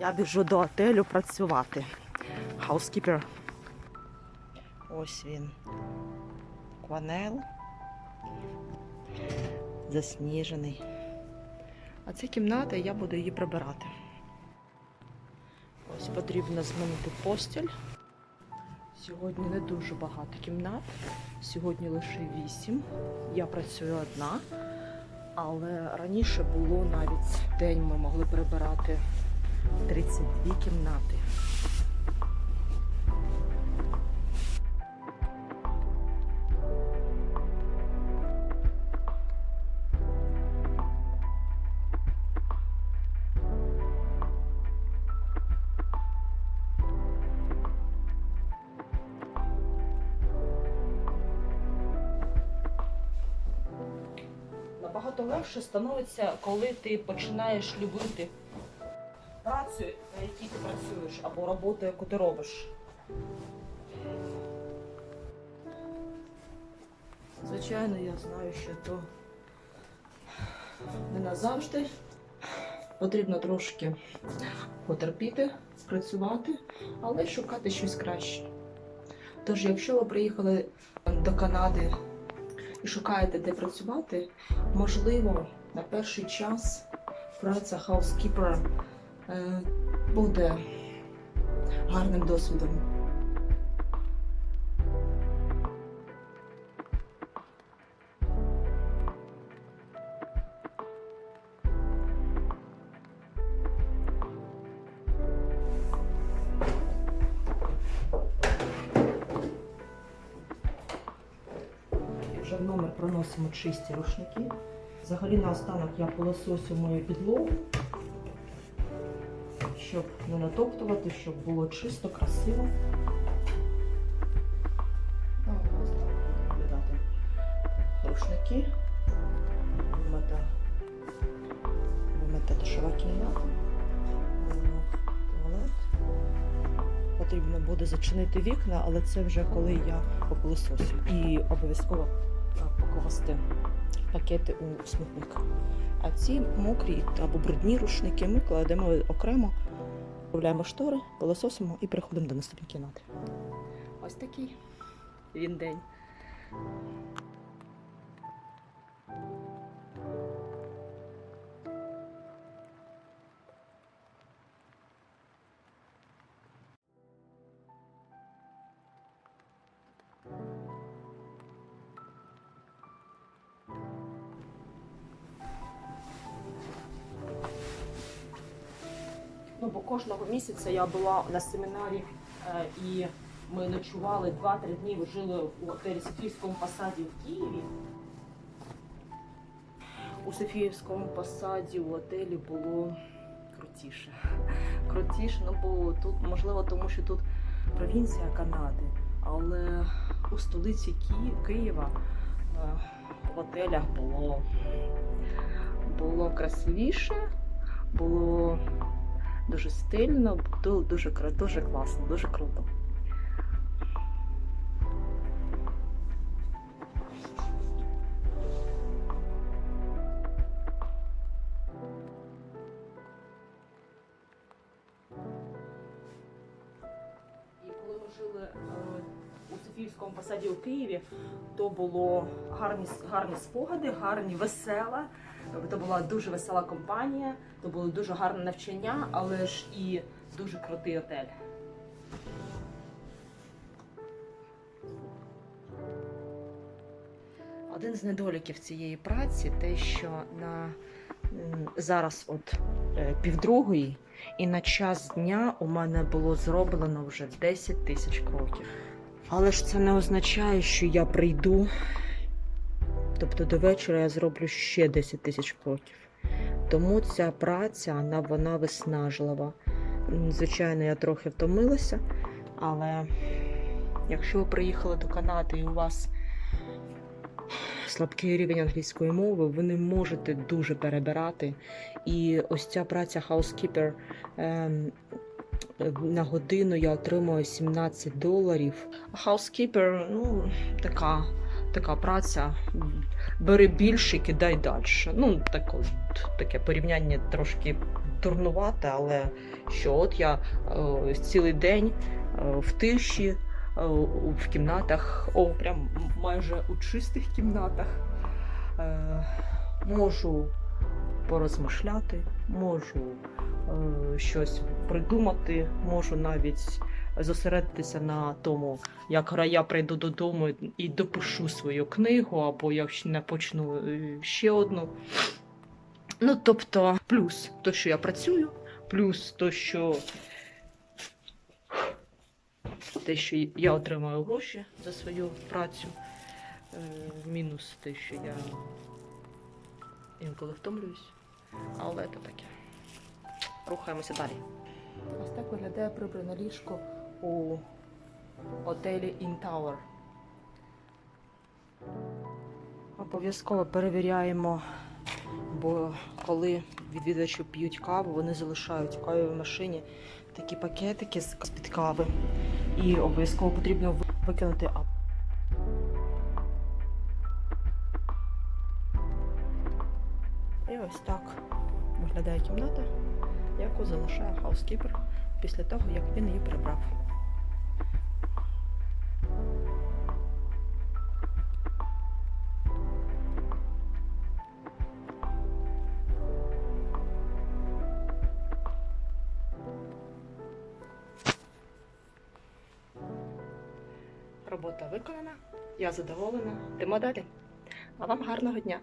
Я біжу до отелю працювати. Housekeeper. Ось він. Кванел. Засніжений. А це кімната, і я буду її прибирати. Ось потрібно змінити постіль. Сьогодні не дуже багато кімнат. Сьогодні лише вісім. Я працюю одна. Але раніше було навіть день ми могли прибирати 32 кімнати. Набагато легше становиться, коли ти починаєш любити працю, на якій ти працюєш, або роботу, яку ти робиш. Звичайно, я знаю, що то не назавжди. Потрібно трошки потерпіти, працювати, але шукати щось краще. Тож, якщо ви приїхали до Канади і шукаєте, де працювати, можливо, на перший час праця хаускіпера буде гарним досвідом. В номер проносимо чисті рушники. Взагалі наостанок я пилососю мою підлогу, щоб не натоптувати, щоб було чисто, красиво. Ось так виглядати рушники. Вимета, вимета душова кімната. Туалет. Потрібно буде зачинити вікна, але це вже коли я попилососю. І обов'язково покласти пакети у смітник. А ці мокрі або брудні рушники ми кладемо окремо, вставляємо штори, пилососимо і переходимо до наступної кімнати. Ось такий він день. Ну, бо кожного місяця я була на семінарі е, і ми ночували 2-3 дні, ви жили у готелі Софіївському посаді в Києві. У Софіївському посаді у готелі було крутіше. Крутіше, ну бо тут, можливо, тому що тут провінція Канади, але у столиці Ки- Києва е, в готелях було, було красивіше, було дуже стильно, ду- дуже, дуже класно, дуже круто. Жили е, у Софіївському посаді у Києві, то було гарні, гарні спогади, гарні, весела. То була дуже весела компанія, то було дуже гарне навчання, але ж і дуже крутий отель. Один з недоліків цієї праці те, що на зараз от е, півдругої і на час дня у мене було зроблено вже 10 тисяч кроків. Але ж це не означає, що я прийду. Тобто до вечора я зроблю ще 10 тисяч кроків. Тому ця праця вона, вона виснажлива. Звичайно, я трохи втомилася, але якщо ви приїхали до Канади і у вас слабкий рівень англійської мови, ви не можете дуже перебирати. І ось ця праця housekeeper ем, на годину я отримую 17 доларів. Housekeeper, ну, така, така праця. Бери більше, кидай далі. Ну, так, от, таке порівняння трошки турнувати, але що от я е, цілий день е, в тиші, е, в кімнатах, о, прям майже у чистих кімнатах. Е, можу порозмишляти, можу е, щось придумати, можу навіть зосередитися на тому, як я прийду додому і допишу свою книгу, або я не почну е, ще одну. Ну, тобто, плюс то, що я працюю, плюс то, що те, що я отримую гроші за свою працю, е, мінус те, що я інколи втомлююсь. Але це таке. Рухаємося далі. Ось так виглядає прибране ліжко у готелі In Tower. Обов'язково перевіряємо, бо коли відвідувачі п'ють каву, вони залишають в кавовій машині такі пакетики з-під кави. І обов'язково потрібно викинути. І ось так виглядає кімната, яку залишає хаускіпер після того, як він її прибрав. Робота виконана, я задоволена. Йдемо далі. А вам гарного дня!